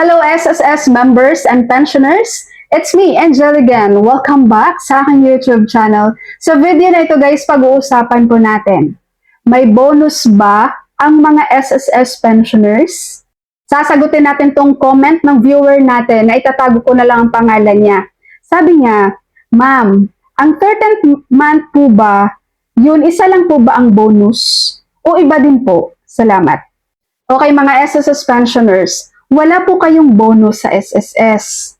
Hello SSS members and pensioners! It's me, Angel again. Welcome back sa aking YouTube channel. Sa video na ito guys, pag-uusapan po natin. May bonus ba ang mga SSS pensioners? Sasagutin natin tong comment ng viewer natin na itatago ko na lang ang pangalan niya. Sabi niya, Ma'am, ang 13th month po ba, yun isa lang po ba ang bonus? O iba din po? Salamat. Okay mga SSS pensioners, wala po kayong bonus sa SSS.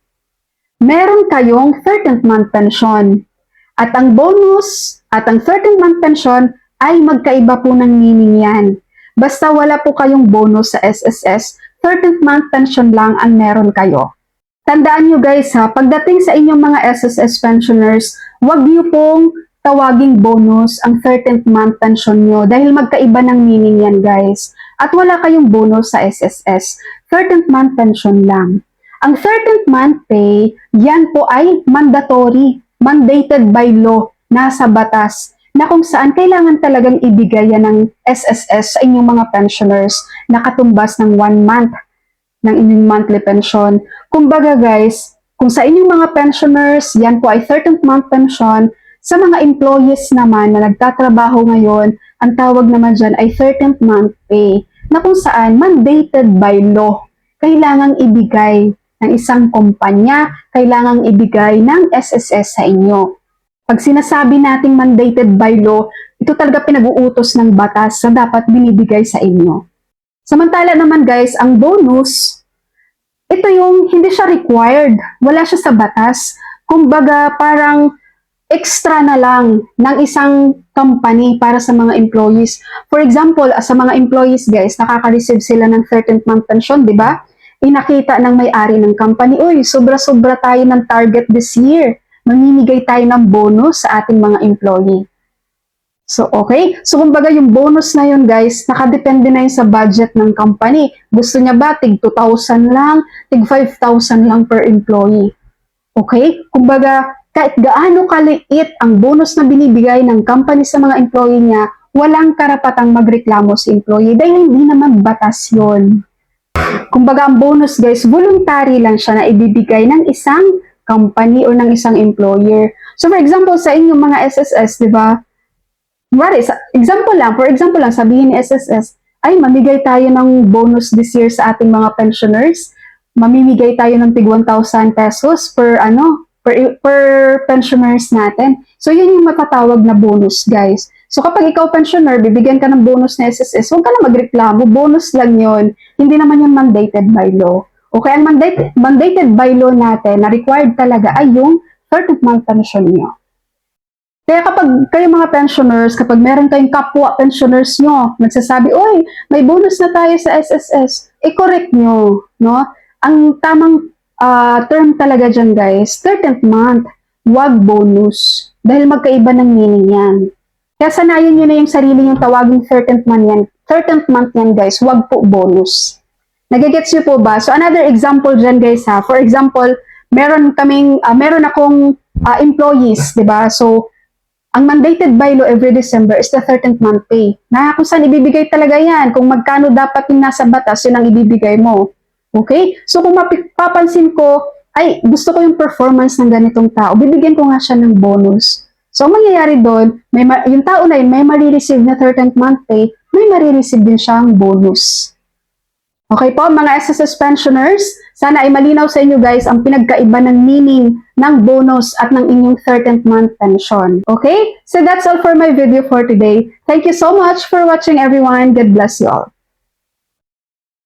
Meron kayong 13th month pension. At ang bonus at ang 13th month pension ay magkaiba po ng meaning yan. Basta wala po kayong bonus sa SSS, 13th month pension lang ang meron kayo. Tandaan nyo guys ha, pagdating sa inyong mga SSS pensioners, wag nyo pong tawaging bonus ang 13th month pension nyo dahil magkaiba ng meaning yan guys. At wala kayong bonus sa SSS, 13th month pension lang. Ang 13th month pay, yan po ay mandatory, mandated by law, nasa batas, na kung saan kailangan talagang ibigay yan ng SSS sa inyong mga pensioners na katumbas ng one month ng inyong monthly pension. Kumbaga guys, kung sa inyong mga pensioners, yan po ay 13th month pension, sa mga employees naman na nagtatrabaho ngayon, ang tawag naman dyan ay 13th month pay, na kung saan mandated by law, kailangang ibigay ng isang kumpanya, kailangang ibigay ng SSS sa inyo. Pag sinasabi nating mandated by law, ito talaga pinag-uutos ng batas na dapat binibigay sa inyo. Samantala naman guys, ang bonus, ito yung hindi siya required. Wala siya sa batas. Kumbaga parang extra na lang ng isang company para sa mga employees. For example, sa mga employees guys, nakaka-receive sila ng 13th month pension, di ba? Inakita ng may-ari ng company, uy, sobra-sobra tayo ng target this year. Mamimigay tayo ng bonus sa ating mga employee. So, okay? So, kumbaga yung bonus na yun, guys, nakadepende na yun sa budget ng company. Gusto niya ba, tig 2,000 lang, tig 5,000 lang per employee. Okay? Kumbaga, kahit gaano kaliit ang bonus na binibigay ng company sa mga employee niya, walang karapatang magreklamo si employee dahil hindi naman batas yon. Kumbaga, ang bonus, guys, voluntary lang siya na ibibigay ng isang company or ng isang employer. So, for example, sa inyong mga SSS, di ba, Mari, example lang, for example lang, sabihin ni SSS, ay mamigay tayo ng bonus this year sa ating mga pensioners. Mamimigay tayo ng tig 1,000 pesos per ano, per, per pensioners natin. So yun yung matatawag na bonus, guys. So kapag ikaw pensioner, bibigyan ka ng bonus na SSS, huwag ka na magreklamo, bonus lang yun. Hindi naman yun mandated by law. Okay, ang mandated, mandated by law natin na required talaga ay yung 30th month pension nyo. Kaya kapag kayo mga pensioners, kapag meron kayong kapwa pensioners nyo, nagsasabi, Uy, may bonus na tayo sa SSS, i-correct nyo, no? Ang tamang ah, term talaga dyan, guys, 13th month, wag bonus. Dahil magkaiba ng meaning yan. Kaya sanayin nyo na yung sarili yung tawaging 13th month yan. 13th month yan, guys, wag po bonus. Nagigets nyo po ba? So, another example dyan, guys, ha? For example, meron kaming, ah, meron akong ah, employees, di ba? So, ang mandated by law every December is the 13th month pay. Na kung saan ibibigay talaga yan, kung magkano dapat yung nasa batas, yun ang ibibigay mo. Okay? So kung mapapansin ko, ay gusto ko yung performance ng ganitong tao, bibigyan ko nga siya ng bonus. So ang mangyayari doon, may ma- yung tao na yun may marireceive na 13th month pay, may marireceive din siyang bonus. Okay po, mga SSS pensioners, sana ay malinaw sa inyo guys ang pinagkaiba ng meaning ng bonus at ng inyong 13th month pension. Okay? So that's all for my video for today. Thank you so much for watching everyone. God bless you all.